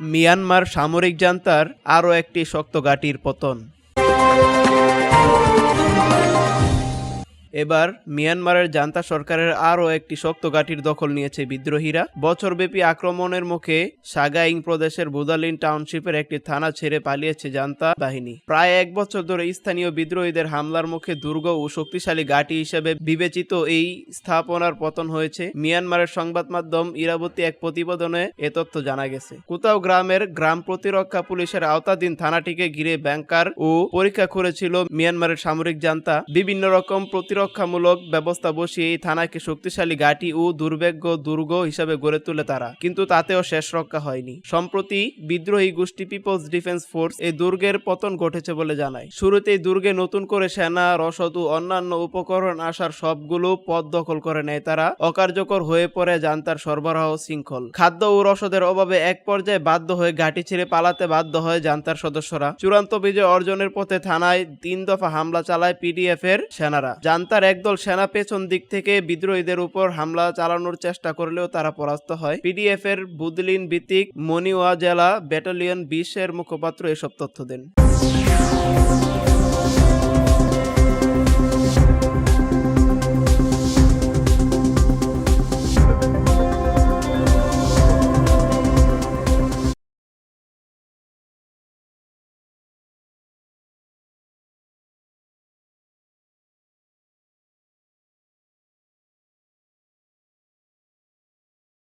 Myanmar সামরিক জান্তার আরও একটি শক্ত ঘাঁটির পতন। এবার মিয়ানমারের জান্তা সরকারের আরও একটি শক্ত ঘাঁটির দখল নিয়েছে বিদ্রোহীরা। বছরব্যাপী আক্রমণের মুখে সাগাইং প্রদেশের বুদালিন টাউনশিপের একটি থানা ছেড়ে পালিয়েছে জান্তা বাহিনী। প্রায় এক বছর ধরে স্থানীয় বিদ্রোহীদের হামলার মুখে দুর্গ ও শক্তিশালী ঘাঁটি হিসেবে বিবেচিত এই স্থাপনার পতন হয়েছে। মিয়ানমারের সংবাদ মাধ্যম ইরাবতী এক প্রতিবেদনে এ তথ্য জানা গেছে। কোথাও গ্রামের গ্রাম প্রতিরক্ষা পুলিশের আওতাধীন থানাটিকে ঘিরে ব্যাংকার ও পরীক্ষা করেছিল মিয়ানমারের সামরিক জান্তা। বিভিন্ন রকম প্রতিরক্ষামূলক ব্যবস্থা বসিয়ে থানাকে শক্তিশালী ঘাঁটি ও দুর্ভাগ্য দুর্গ হিসাবে গড়ে তোলে তারা। কিন্তু তাতেও শেষ রক্ষা হয়নি। সম্প্রতি বিদ্রোহী গোষ্ঠী পিপলস ডিফেন্স ফোর্স এই দুর্গের পতন ঘটেছে বলে জানায়। শুরুতেই দুর্গে নতুন করে সেনা, রসদ ও অন্যান্য উপকরণ আসার সবগুলো পদ দখল করে নেয় তারা। অকার্যকর হয়ে পড়ে জান্তার সরবরাহ শৃঙ্খল। খাদ্য ও রসদের অভাবে এক পর্যায়ে বাধ্য হয়ে ঘাঁটি ছেড়ে পালাতে বাধ্য হয় জান্তার সদস্যরা। চূড়ান্ত বিজয় অর্জনের পথে থানায় তিন দফা হামলা চালায় পিডিএফ এর সেনারা জান্তার একদল সেনা পেছন দিক থেকে বিদ্রোহীদের উপর হামলা চালানোর চেষ্টা করলেও তারা পরাস্ত হয়। পিডিএফ এর বুদলিন ভিত্তিক মনিওয়া জেলা ব্যাটালিয়ন বিশ এর মুখপাত্র এসব তথ্য দেন।